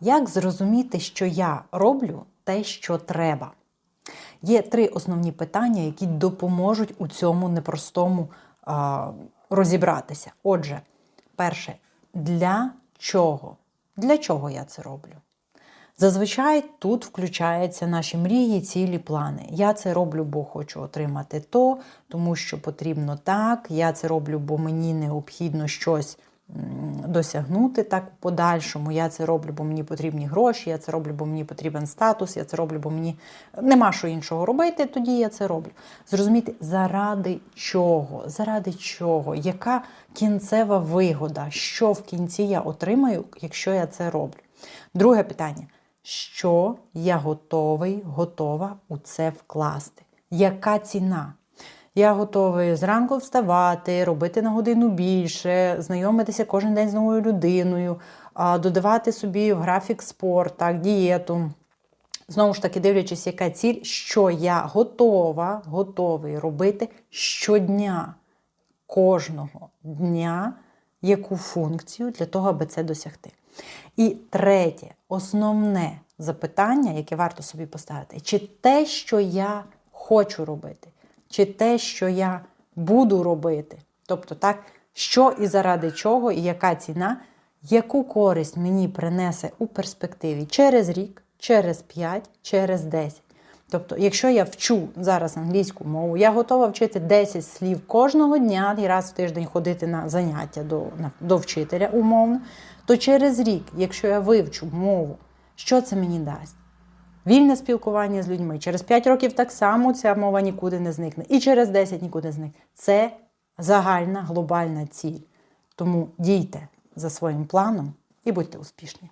Як зрозуміти, що я роблю те, що треба? Є три основні питання, які допоможуть у цьому непростому а, розібратися. Отже, перше, для чого? Для чого я це роблю? Зазвичай тут включаються наші мрії, цілі, плани. Я це роблю, бо хочу отримати то, тому що потрібно так. Я це роблю, бо мені необхідно щось досягнути так у подальшому. Я це роблю, бо мені потрібні гроші, я це роблю, бо мені потрібен статус, я це роблю, бо мені нема що іншого робити, тоді я це роблю. Зрозуміти, заради чого? Заради чого? Яка кінцева вигода? Що в кінці я отримаю, якщо я це роблю? Друге питання. Що я готовий, готова у це вкласти? Яка ціна? Я готовий зранку вставати, робити на годину більше, знайомитися кожен день з новою людиною, додавати собі в графік спорт, так, дієту. Знову ж таки, дивлячись, яка ціль, що я готова, готовий робити щодня, кожного дня, яку функцію для того, аби це досягти. І третє, основне запитання, яке варто собі поставити, чи те, що я хочу робити, чи те, що я буду робити, тобто так, що і заради чого, і яка ціна, яку користь мені принесе у перспективі через рік, через 5, через 10. Тобто, якщо я вчу зараз англійську мову, я готова вчити 10 слів кожного дня і раз в тиждень ходити на заняття до, на, до вчителя умовно, то через рік, якщо я вивчу мову, що це мені дасть? Вільне спілкування з людьми. Через 5 років так само ця мова нікуди не зникне. І через 10 нікуди не зникне. Це загальна глобальна ціль. Тому дійте за своїм планом і будьте успішні.